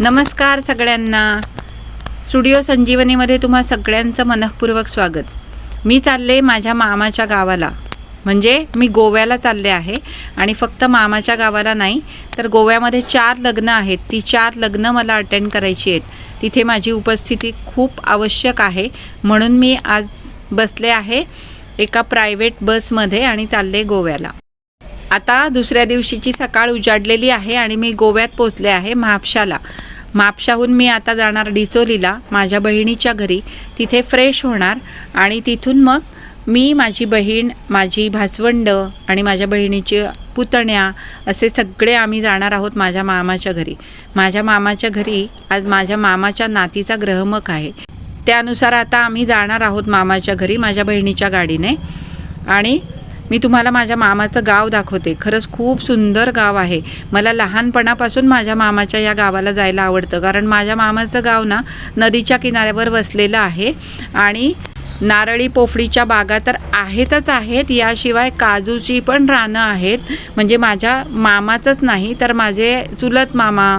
नमस्कार सगळ्यांना. स्टुडिओ संजीवनीमध्ये तुम्हा सगळ्यांचं मनःपूर्वक स्वागत. मी चालले माझ्या मामाच्या गावाला. म्हणजे मी गोव्याला चालले आहे आणि फक्त मामाच्या गावाला नाही तर गोव्यामध्ये चार लग्न आहेत. ती चार लग्न मला अटेंड करायची आहेत. तिथे माझी उपस्थिती खूप आवश्यक आहे. म्हणून मी आज बसले आहे एका प्रायव्हेट बसमध्ये आणि चालले गोव्याला. आता दुसऱ्या दिवशीची सकाळ उजाडलेली आहे आणि मी गोव्यात पोचले आहे म्हापशाला. म्हापशाहून मी आता जाणार डिचोलीला माझ्या बहिणीच्या घरी. तिथे फ्रेश होणार आणि तिथून मग मी माझी बहीण माझी भाचवंड आणि माझ्या बहिणीचे पुतण्या असे सगळे आम्ही जाणार आहोत माझ्या मामाच्या घरी. माझ्या मामाच्या घरी आज माझ्या मामाच्या नातीचा ग्रहमक आहे. त्यानुसार आता आम्ही जाणार आहोत मामाच्या घरी माझ्या बहिणीच्या गाडीने. आणि मी तुम्हाला माझ्या मामाचं गाव दाखवते. खरंच खूप सुंदर गाव आहे. मला लहानपणापासून माझ्या मामाच्या या गावाला जायला आवडतं. कारण माझ्या मामाचं गाव ना नदीच्या किनाऱ्यावर वसलेलं आहे. आणि नारळी पोफळीच्या बागा तर आहेतच आहेत. याशिवाय काजूची पण रानं आहेत. म्हणजे माझ्या मामाचंच नाही तर माझे चुलत मामा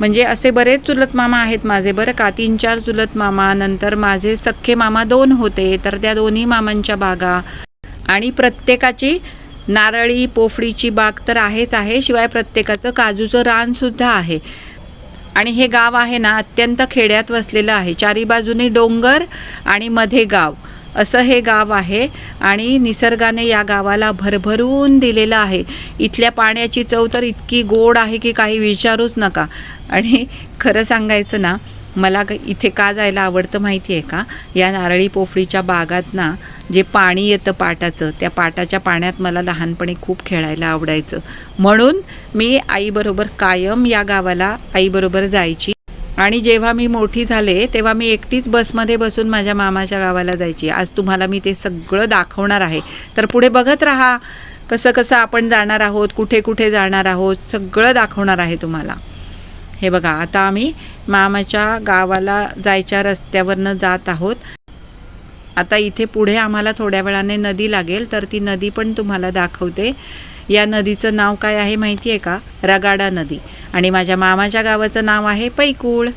म्हणजे असे बरेच चुलत मामा आहेत माझे. बरं का? तीन चार चुलत मामा नंतर माझे सख्खे मामा दोन होते. तर त्या दोन्ही मामांच्या बागा आणि प्रत्येकाची नारळी पोफळीची बाग तर आहेच आहे शिवाय प्रत्येकाचं काजूचं रानसुद्धा आहे. आणि हे गाव आहे ना अत्यंत खेड्यात वसलेलं आहे. चारी बाजूनी डोंगर आणि मध्ये गाव. असं हे गाव आहे आणि निसर्गाने या गावाला भरभरून दिलेलं आहे. इथल्या पाण्याची चव तर इतकी गोड आहे की काही विचारूच नका. आणि खरं सांगायचं ना मला इथे का जायला आवडतं माहिती आहे का? या नारळी पोफळीच्या बागात ना जे पाणी येतं पाटाचं त्या पाटाच्या पाण्यात मला लहानपणी खूप खेळायला आवडायचं. म्हणून मी आईबरोबर कायम या गावाला आईबरोबर जायची. आणि जेव्हा मी मोठी झाले तेव्हा मी एकटीच बसमध्ये बसून माझ्या मामाच्या गावाला जायची. आज तुम्हाला मी ते सगळं दाखवणार आहे. तर पुढे बघत राहा कसं कसं आपण जाणार आहोत कुठे कुठे जाणार आहोत सगळं दाखवणार आहे तुम्हाला. हे बघा आता आम्ही मामाच्या गावाला जायच्या रस्त्यावरनं जात आहोत. आता इथे पुढे आम्हाला थोड्या वेळाने नदी लागेल तर ती नदी पण तुम्हाला दाखवते. या नदीचं नाव काय आहे माहिती आहे का? रगाडा नदी. आणि माझ्या मामाच्या गावाचं नाव आहे पैकूळ.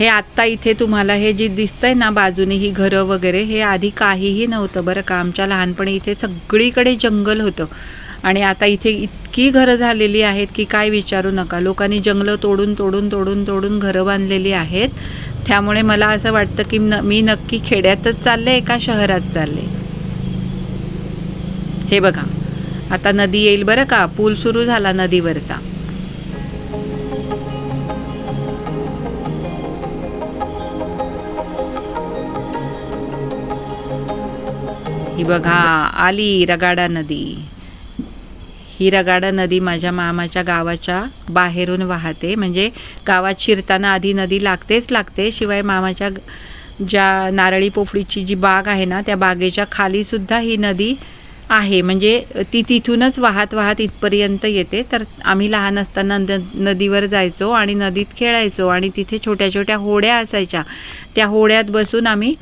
हे आत्ता इथे तुम्हाला हे जी दिसतंय ना बाजूने ही घरं वगैरे हे आधी काहीही नव्हतं बरं का. आमच्या लहानपणी इथे सगळीकडे जंगल होतं. आणि आता इथे इतकी घरं झालेली आहेत की काय विचारू नका. लोकांनी जंगलं तोडून तोडून तोडून तोडून घरं बांधलेली आहेत. त्यामुळे मला असं वाटतं की न मी नक्की खेड्यातच चालले एका शहरात चालले? हे बघा. आता नदी येईल बरं का. पूल सुरू झाला नदीवरचा. ही बघा आली रगाडा नदी. ही रगाडा नदी माझ्या मामाच्या गावाच्या बाहेरून वाहते. म्हणजे गावात शिरताना आधी नदी लागतेच लागते. शिवाय मामाच्या ज्या नारळी पोफळीची जी बाग आहे ना त्या बागेच्या खालीसुद्धा ही नदी आहे. म्हणजे ती तिथूनच वाहत वाहत इथपर्यंत येते. तर आम्ही लहान असताना न नदीवर जायचो आणि नदीत खेळायचो. आणि तिथे छोट्या छोट्या होड्या असायच्या. त्या होड्यात बसून आम्ही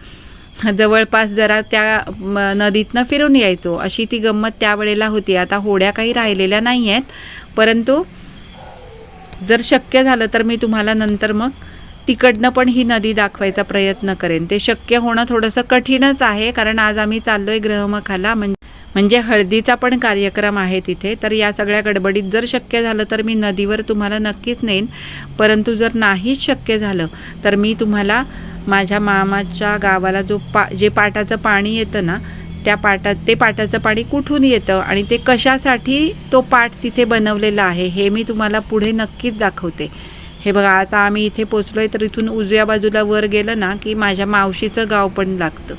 जवळपास जरा त्या नदीतनं फिरून यायचो. अशी ती गंमत त्यावेळेला होती. आता होड्या काही राहिलेल्या नाही आहेत परंतु जर शक्य झालं तर मी तुम्हाला नंतर मग तिकडनं पण ही नदी दाखवायचा प्रयत्न करेन. ते शक्य होणं थोडंसं कठीणच आहे कारण आज आम्ही चाललो आहे ग्रहमखाला म्हणजे हळदीचा पण कार्यक्रम आहे तिथे. तर या सगळ्या गडबडीत जर शक्य झालं तर मी नदीवर तुम्हाला नक्कीच नेईन. परंतु जर नाहीच शक्य झालं तर मी तुम्हाला माझ्या मामाच्या गावाला जो पा जे पाटाचं पाणी येतं ना त्या पाटात ते पाटाचं पाणी कुठून येतं आणि ते कशासाठी तो पाट तिथे बनवलेला आहे हे मी तुम्हाला पुढे नक्कीच दाखवते. हे बघा आता आम्ही इथे पोचलो आहे तर इथून उजव्या बाजूला वर गेलं ना की माझ्या मावशीचं गाव पण लागतं.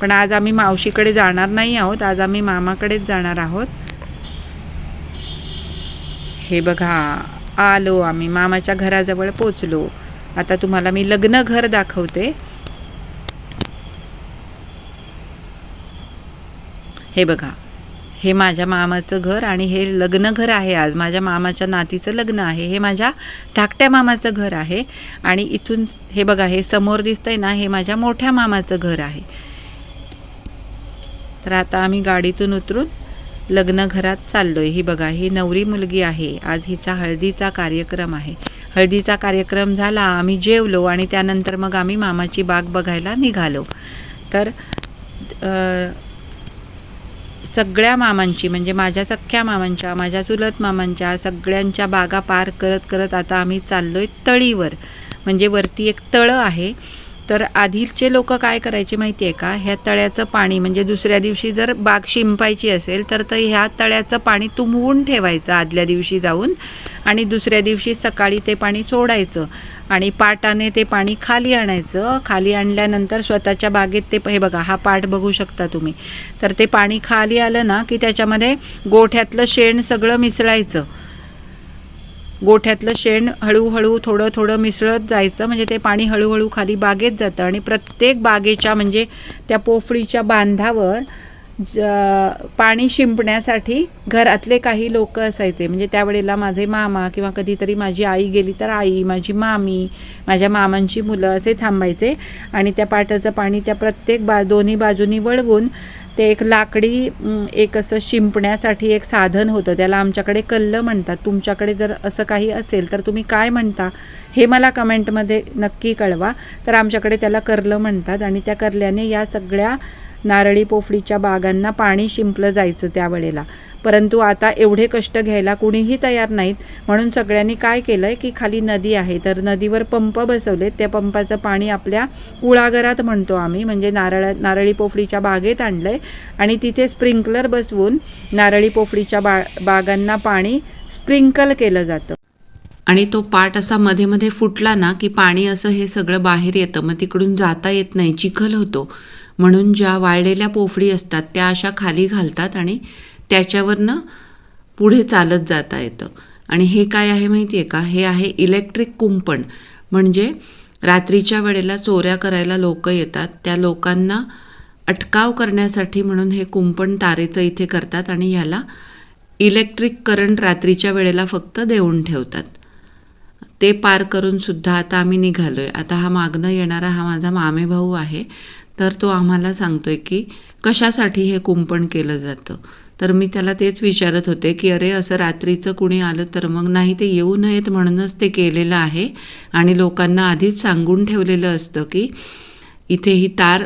पण आज आम्ही मावशीकडे जाणार नाही आहोत आज आम्ही मामाकडेच जाणार आहोत. हे बघा आलो आम्ही मामाच्या घराजवळ पोचलो. आता तुम्हाला मी लग्न घर दाखवते. हे बघा हे माझ्या मामाचं घर आणि हे लग्न घर आहे आज. माझ्या मामाच्या नातीचं लग्न आहे. हे माझ्या धाकट्या मामाचं घर आहे. आणि इथून हे बघा हे समोर दिसतंय ना हे माझ्या मोठ्या मामाचं घर आहे. तर आता आम्ही गाडीतून उतरून लग्न घरात चाललोय. ही बघा ही नवरी मुलगी आहे. आज हिचा हळदीचा कार्यक्रम आहे. हळदीचा कार्यक्रम झाला आम्ही जेवलो आणि त्यानंतर मग आम्ही मामाची बाग बघायला निघालो. तर सगळ्या मामांची म्हणजे माझ्या सख्ख्या मामांच्या माझ्या चुलत मामांच्या सगळ्यांच्या बागा पार करत करत आता आम्ही चाललो आहे तळीवर. म्हणजे वरती एक तळं आहे. तर आधीचे लोक काय करायचे माहिती आहे का? ह्या तळ्याचं पाणी म्हणजे दुसऱ्या दिवशी जर बाग शिंपायची असेल तर तर ह्या तळ्याचं पाणी तुंबवून ठेवायचं आदल्या दिवशी जाऊन आणि दुसऱ्या दिवशी सकाळी ते पाणी सोडायचं आणि पाटाने ते पाणी खाली आणायचं. खाली आणल्यानंतर स्वतःच्या बागेत ते हे बघा हा पाट बघू शकता तुम्ही. तर ते पाणी खाली आलं ना की त्याच्यामध्ये गोठ्यातलं शेण सगळं मिसळायचं. गोठ्यातलं शेण हळूहळू थोडं थोडं मिसळत जायचं. म्हणजे ते पाणी हळूहळू खाली बागेत जातं आणि प्रत्येक बागेच्या म्हणजे त्या पोफळीच्या बांधावर ज- पाणी शिंपण्यासाठी घरातले काही लोक असायचे. म्हणजे त्यावेळेला माझे मामा किंवा कधीतरी माझी आई गेली तर आई माझी मामी माझ्या मामांची मुलं असे थांबायचे. आणि त्या पाटाचं पाणी त्या प्रत्येक बा दोन्ही बाजूनी वळवून ते एक लाकडी एक असं शिंपण्यासाठी एक साधन होतं. त्याला आमच्याकडे कल्लं म्हणतात. तुमच्याकडे जर असं काही असेल तर तुम्ही काय म्हणता हे मला कमेंटमध्ये नक्की कळवा. तर आमच्याकडे त्याला करलं म्हणतात आणि त्या करल्याने या सगळ्या नारळी पोफळीच्या बागांना पाणी शिंपलं जायचं त्यावेळेला. परंतु आता एवढे कष्ट घ्यायला कुणीही तयार नाहीत. म्हणून सगळ्यांनी काय केलं आहे की खाली नदी आहे. तर नदीवर पंप बसवलेत. त्या पंपाचं पाणी आपल्या कुळागरात म्हणतो आम्ही. म्हणजे नारळ नारळी पोफळीच्या बागेत आणलं आहे आणि तिथे स्प्रिंकलर बसवून नारळी पोफळीच्या बा बागांना पाणी स्प्रिंकल केलं जातं. आणि तो पाट असा मध्ये मध्ये फुटला ना की पाणी असं हे सगळं बाहेर येतं. मग तिकडून जाता येत नाही. चिखल होतो. म्हणून ज्या वाळलेल्या पोफळी असतात त्या अशा खाली घालतात आणि त्याच्यावरनं पुढे चालत जाता येतं. आणि हे काय आहे माहिती आहे का? हे आहे इलेक्ट्रिक कुंपण. म्हणजे रात्रीच्या वेळेला चोऱ्या करायला लोक येतात. त्या लोकांना अटकाव करण्यासाठी म्हणून हे कुंपण तारेचं इथे करतात आणि ह्याला इलेक्ट्रिक करंट रात्रीच्या वेळेला फक्त देऊन ठेवतात. ते पार करून सुद्धा आता आम्ही निघालो आहे आता हा मागणं येणारा हा माझा मामेभाऊ आहे. तर तो आम्हाला सांगतो आहे की कशासाठी हे कुंपण केलं जातं? तर मी त्याला तेच विचारत होते की अरे असं रात्रीचं कुणी आलं तर मग नाही ते येऊ नयेत म्हणूनच ते केलेलं आहे. आणि लोकांना आधीच सांगून ठेवलेलं असतं की इथे ही तार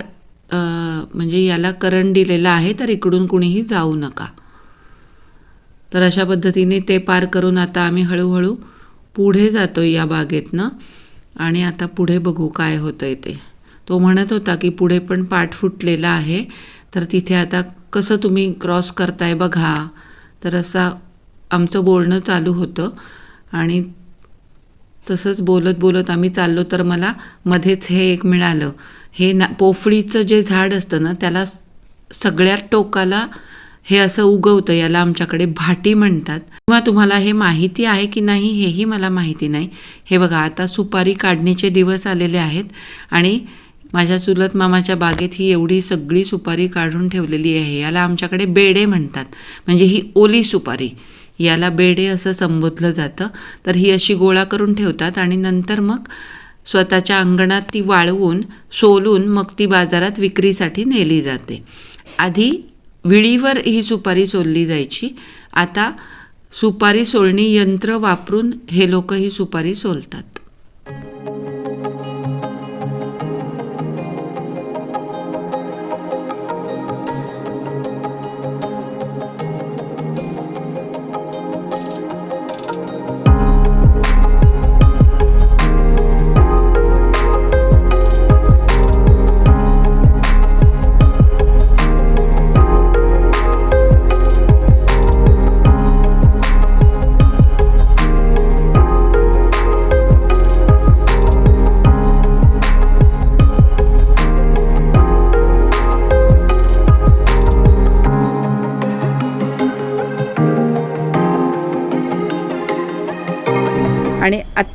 म्हणजे याला करंट दिलेला आहे तर इकडून कुणीही जाऊ नका. तर अशा पद्धतीने ते पार करून आता आम्ही हळूहळू पुढे जातो या बागेतनं. आणि आता पुढे बघू काय होतं आहे ते. तो म्हणत होता की पुढे पण पाठ फुटलेला आहे तर तिथे आता कसं तुम्ही क्रॉस करताय बघा. तर असा आमचं बोलणं चालू होतं. आणि तसंच बोलत बोलत आम्ही चाललो तर मला मध्येच हे एक मिळालं. हे ना पोफळीचं जे झाड असतं ना त्याला सगळ्यात टोकाला हे असं उगवतं याला आमच्याकडे भाटी म्हणतात. किंवा तुम्हाला हे माहिती आहे की नाही हेही मला माहिती नाही. हे बघा आता सुपारी काढणीचे दिवस आलेले आहेत. आणि माझ्या चुलत मामाच्या बागेत ही एवढी सगळी सुपारी काढून ठेवलेली आहे. याला आमच्याकडे बेडे म्हणतात. म्हणजे ही ओली सुपारी. याला बेडे असं संबोधलं जातं. तर ही अशी गोळा करून ठेवतात आणि नंतर मग स्वतःच्या अंगणात ती वाळवून सोलून मग ती बाजारात विक्रीसाठी नेली जाते. आधी विळीवर ही सुपारी सोलली जायची. आता सुपारी सोलणी यंत्र वापरून हे लोक ही सुपारी सोलतात.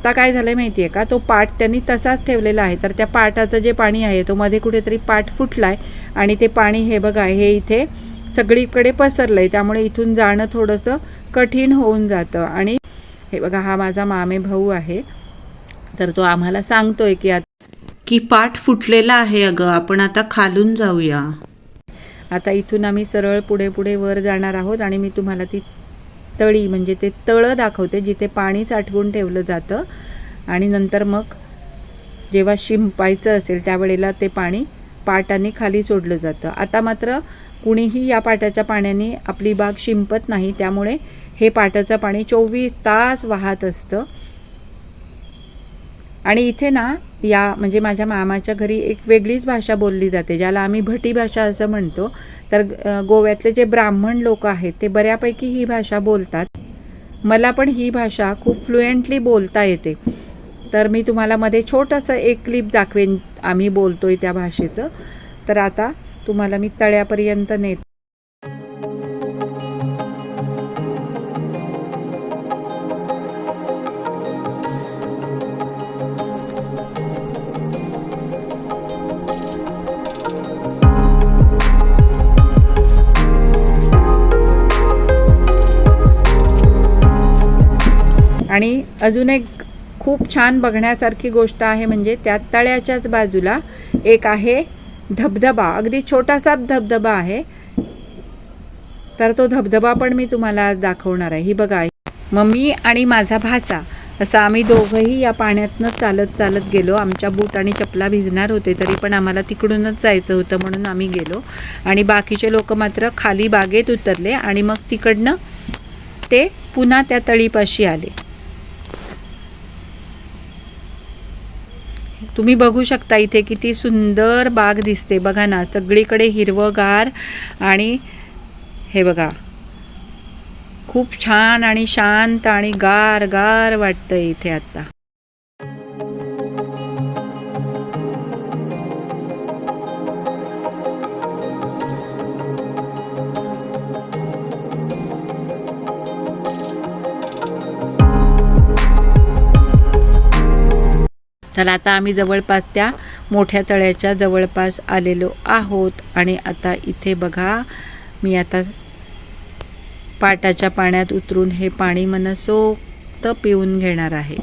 आत्ता काय झालं आहे माहिती आहे का? तो पाट त्यांनी तसाच ठेवलेला आहे. तर त्या पाटाचं जे पाणी आहे तो मध्ये कुठेतरी पाट फुटला आहे आणि ते पाणी हे बघा हे इथे सगळीकडे पसरलं आहे त्यामुळे इथून जाणं थोडंसं कठीण होऊन जातं. आणि हे बघा हा माझा मामे भाऊ आहे. तर तो आम्हाला सांगतोय की आता की पाठ फुटलेला आहे अगं आपण आता खालून जाऊया. आता इथून आम्ही सरळ पुढे पुढे वर जाणार आहोत आणि मी तुम्हाला ती तळी म्हणजे ते तळं दाखवते जिथे पाणी साठवून ठेवलं जातं. आणि नंतर मग जेव्हा शिंपायचं असेल त्यावेळेला ते पाणी पाटाने खाली सोडलं जातं. आता मात्र कुणीही या पाटाच्या पाण्याने आपली बाग शिंपत नाही त्यामुळे हे पाटाचं पाणी चोवीस तास वाहत असतं. आणि इथे ना या म्हणजे माझ्या मामाच्या घरी एक वेगळीच भाषा बोलली जाते ज्याला आम्ही भटी भाषा असं म्हणतो. तर गोव्यातले जे ब्राह्मण लोक आहेत ते बऱ्यापैकी ही भाषा बोलतात. मला पण ही भाषा खूप फ्लुएंटली बोलता येते. तर मी तुम्हाला मध्ये छोटंसं एक क्लिप दाखवेन. आम्ही बोलतोय त्या भाषेचं. तर आता तुम्हाला मी तळ्यापर्यंत नेत आणि अजून एक खूप छान बघण्यासारखी गोष्ट आहे म्हणजे त्या तळ्याच्याच बाजूला एक आहे धबधबा. अगदी छोटासाच धबधबा आहे. तर तो धबधबा पण मी तुम्हाला आज दाखवणार आहे. ही बघा मम्मी आणि माझा भाचा. असं आम्ही दोघंही या पाण्यातनं चालत चालत गेलो. आमच्या बूट आणि चपला भिजणार होते तरी पण आम्हाला तिकडूनच जायचं होतं म्हणून आम्ही गेलो. आणि बाकीचे लोक मात्र खाली बागेत उतरले आणि मग तिकडनं ते पुन्हा त्या तळीपाशी आले. तुम्ही बघू शकता इथे किती सुंदर बाग दिसते. बघा ना सगळीकडे हिरवंगार आणि हे बघा खूप छान आणि शांत आणि गार गार वाटतं इथे आता. तर आता आम्ही जवळपास त्या मोठ्या तळ्याच्या जवळपास आलेलो आहोत. आणि आता इथे बघा मी आता पाटाच्या पाण्यात उतरून हे पाणी मनसोक्त पिऊन घेणार आहे.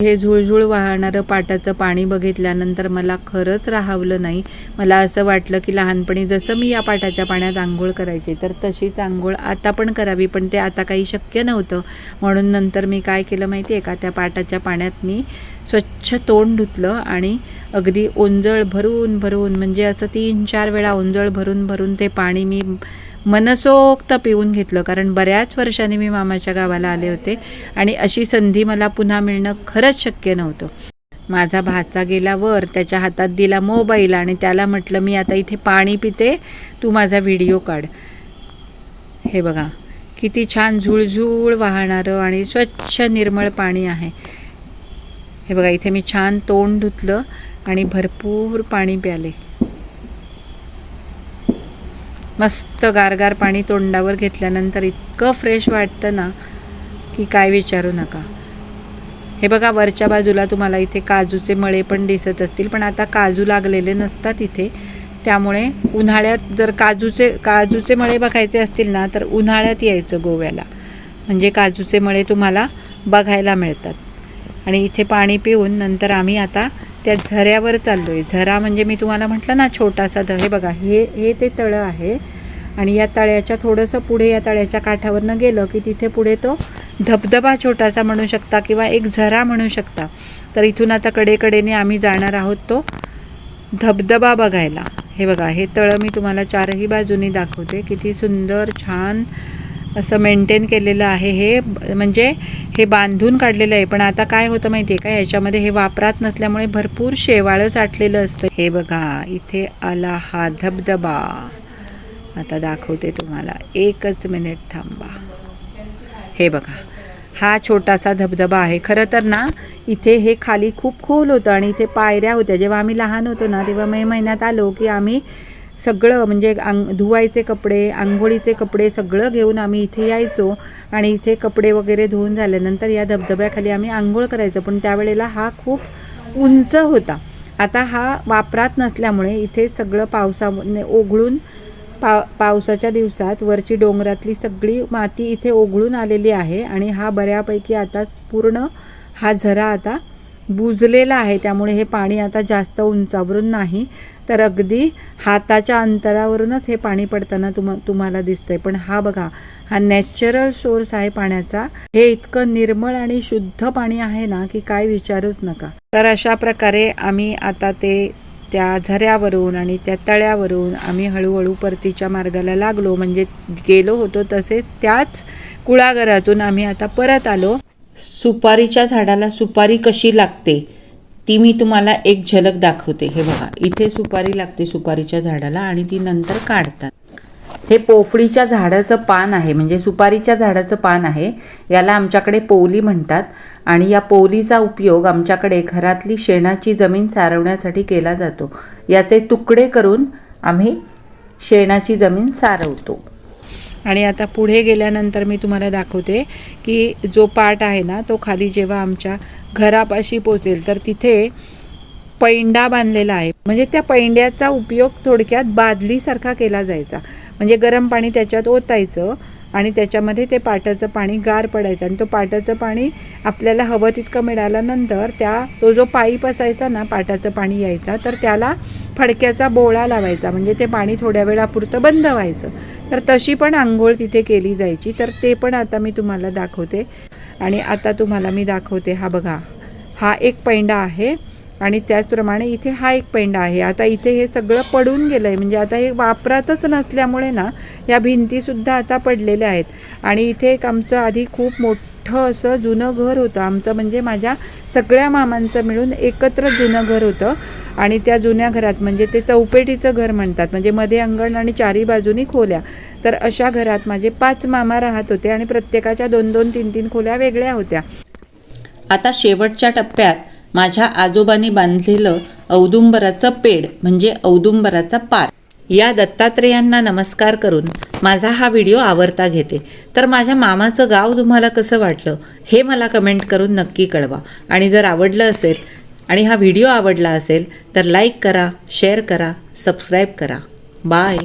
हे झुळझुळ वाहणारं पाटाचं पाणी बघितल्यानंतर मला खरंच राहावलं नाही. मला असं वाटलं की लहानपणी जसं मी या पाटाच्या पाण्यात आंघोळ करायचे तर तशीच आंघोळ आता पण करावी पण ते आता काही शक्य नव्हतं. म्हणून नंतर मी काय केलं माहिती आहे का त्या पाटाच्या पाण्यात मी स्वच्छ तोंड धुतलं आणि अगदी ओंजळ भरून भरून म्हणजे असं तीन चार वेळा ओंजळ भरून भरून ते पाणी मी मनसोक्त पिऊन घेतलं. कारण बऱ्याच वर्षांनी मी मामाच्या गावाला आले होते आणि अशी संधी मला पुन्हा मिळणं खरंच शक्य नव्हतं. माझा भाचा गेला वर त्याच्या हातात दिला मोबाईल आणि त्याला म्हटलं मी आता इथे पाणी पिते तू माझा व्हिडिओ काढ. हे बघा किती छान झुळझुळ वाहणारं आणि स्वच्छ निर्मळ पाणी आहे. हे बघा इथे मी छान तोंड धुतलं आणि भरपूर पाणी प्याले. मस्त गारगार पाणी तोंडावर घेतल्यानंतर इतकं फ्रेश वाटतं ना की काय विचारू नका. हे बघा वरच्या बाजूला तुम्हाला इथे काजूचे मळे पण दिसत असतील पण आता काजू लागलेले नसतात इथे. त्यामुळे उन्हाळ्यात जर काजूचे काजूचे मळे बघायचे असतील ना तर उन्हाळ्यात यायचं गोव्याला. म्हणजे काजूचे मळे तुम्हाला बघायला मिळतात. आणि इथे पाणी पिऊन नंतर आम्ही आता त्या झऱ्यावर चाललो आहे झरा म्हणजे मी तुम्हाला म्हटलं ना छोटासा ध हे बघा हे हे ते तळं आहे. आणि या तळ्याच्या थोडंसं पुढे या तळ्याच्या काठावरनं गेलं की तिथे पुढे तो धबधबा छोटासा म्हणू शकता किंवा एक झरा म्हणू शकता. तर इथून आता कडेकडेने आम्ही जाणार आहोत तो धबधबा बघायला. हे बघा हे तळं मी तुम्हाला चारही बाजूनी दाखवते. किती सुंदर छान असं मेंटेन केलेलं आहे. हे म्हणजे हे बांधून काढलेलं आहे. पण आता काय होतं माहिती आहे का? ह्याच्यामध्ये हे वापरात नसल्यामुळे भरपूर शेवाळं साठलेलं असतं. हे बघा इथे आला हा धबधबा. आता दाखवते तुम्हाला. एकच मिनिट थांबा. हे बघा हा छोटासा धबधबा आहे. खरं तर ना इथे हे खाली खूप खोल होतं आणि इथे पायऱ्या होत्या. जेव्हा आम्ही लहान होतो ना तेव्हा मे महिन्यात आलो की आम्ही सगळं म्हणजे अंग धुवायचे कपडे आंघोळीचे कपडे सगळं घेऊन आम्ही इथे यायचो. आणि इथे कपडे वगैरे धुवून झाल्यानंतर या धबधब्याखाली आम्ही आंघोळ करायचो. पण त्यावेळेला हा खूप उंच होता. आता हा वापरात नसल्यामुळे इथे सगळं पावसाने म्हणजे ओघळून पा पावसाच्या दिवसात वरची डोंगरातली सगळी माती इथे ओघळून आलेली आहे. आणि हा बऱ्यापैकी आता पूर्ण हा झरा आता बुजलेला आहे. त्यामुळे हे पाणी आता जास्त उंचावरून नाही. तर अगदी हाताच्या अंतरावरूनच हे पाणी पडताना तुम तुम्हाला दिसतंय. पण हा बघा हा नॅचरल सोर्स आहे पाण्याचा. हे इतकं निर्मळ आणि शुद्ध पाणी आहे ना की काय विचारूच नका. तर अशा प्रकारे आम्ही आता ते त्या झऱ्यावरून आणि त्या तळ्यावरून आम्ही हळूहळू परतीच्या मार्गाला लागलो. म्हणजे गेलो होतो तसेच त्याच कुळागरातून आम्ही आता परत आलो. सुपारीच्या झाडाला सुपारी कशी लागते? ती मी तुम्हाला एक झलक दाखवते. हे बघा इथे सुपारी लागते सुपारीच्या झाडाला आणि ती नंतर काढतात. हे पोफळीच्या झाडाचं पान आहे म्हणजे सुपारीच्या झाडाचं पान आहे. याला आमच्याकडे पोवली म्हणतात आणि या पोवलीचा उपयोग आमच्याकडे घरातली शेणाची जमीन सारवण्यासाठी केला जातो. याचे तुकडे करून आम्ही शेणाची जमीन सारवतो. आणि आता पुढे गेल्यानंतर मी तुम्हाला दाखवते की जो पाट आहे ना तो खाली जेव्हा आमच्या घरापाशी पोचेल तर तिथे पैंडा बांधलेला आहे. म्हणजे त्या पैंड्याचा उपयोग थोडक्यात बादलीसारखा केला जायचा. म्हणजे गरम पाणी त्याच्यात ओतायचं आणि त्याच्यामध्ये ते पाटाचं पाणी गार पडायचं आणि तो पाटाचं पाणी आपल्याला हवं तितकं मिळाल्यानंतर त्या तो जो पाईप असायचा ना पाटाचं पाणी यायचा तर त्याला फडक्याचा बोळा लावायचा. म्हणजे ते पाणी थोड्या वेळापुरतं बंद व्हायचं. तर तशी पण आंघोळ तिथे केली जायची. तर ते पण आता मी तुम्हाला दाखवते. आणि आता तुम्हाला मी दाखवते हा बघा. हा एक पैंडा आहे आणि त्याचप्रमाणे इथे हा एक पैंडा आहे. आता इथे हे सगळं पडून गेलं आहे म्हणजे आता हे वापरातच नसल्यामुळे ना या भिंतीसुद्धा आता पडलेल्या आहेत. आणि इथे एक आमचं आधी खूप मोठं असं जुनं घर होतं. आमचं म्हणजे माझ्या सगळ्या मामांचं मिळून एकत्र जुनं घर होतं. आणि त्या जुन्या घरात म्हणजे ते चौपेटीचं घर म्हणतात. म्हणजे मध्ये अंगण आणि चारी बाजूनी खोल्या. तर अशा घरात माझे पाच मामा राहत होते आणि प्रत्येकाच्या दोन दोन तीन तीन खोल्या वेगळ्या होत्या. आता शेवटच्या टप्प्यात माझ्या आजोबांनी बांधलेलं औदुंबराचं पेड म्हणजे औदुंबराचा पार. या दत्तात्रेयांना नमस्कार करून माझा हा व्हिडिओ आवडता घेते. तर माझ्या मामाचं गाव तुम्हाला कसं वाटलं हे मला कमेंट करून नक्की कळवा. आणि जर आवडलं असेल आणि हा व्हिडिओ आवडला असेल तर लाईक करा शेअर करा सबस्क्राईब करा. बाय.